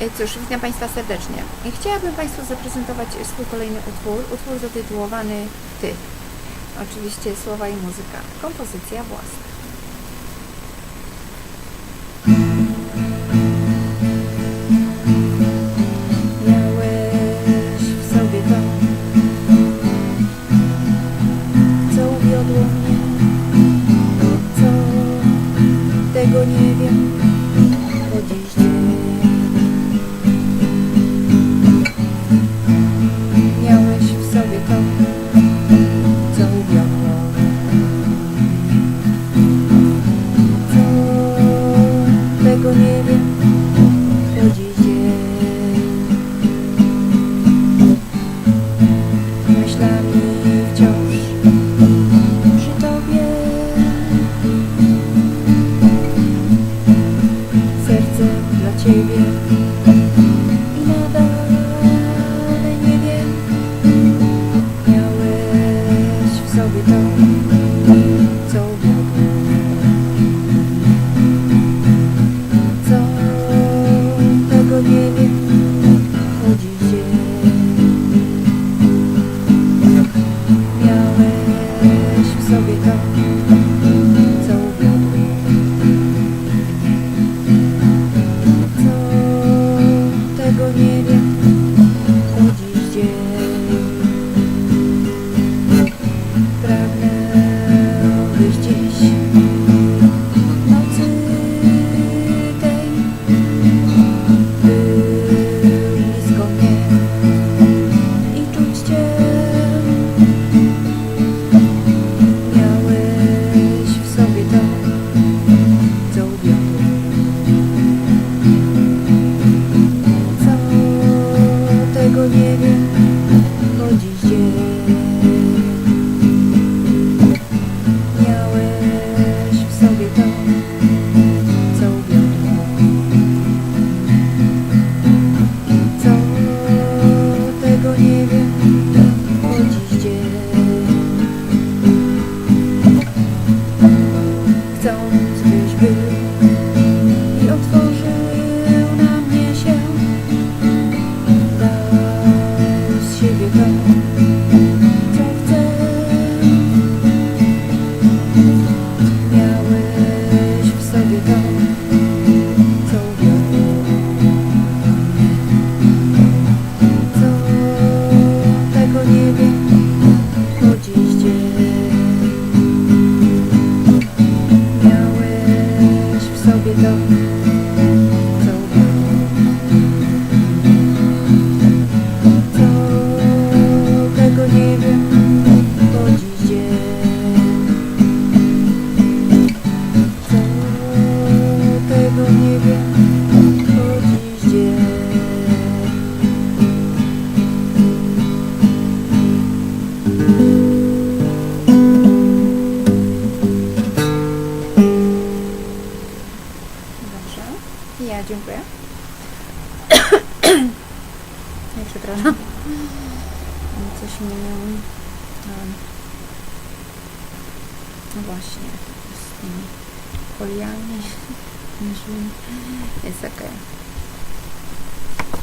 E, cóż, witam Państwa serdecznie. Chciałabym Państwu zaprezentować swój kolejny utwór, utwór zatytułowany Ty. Oczywiście słowa i muzyka, kompozycja własna. Miałeś w sobie to, co uwiodło mnie, co tego nie wiem, chodzisz dziś. Thank you. love. Bye. Ja dziękuję. Nie przepraszam. Coś mi... No właśnie, z tymi poliami. Jest okej. Okay.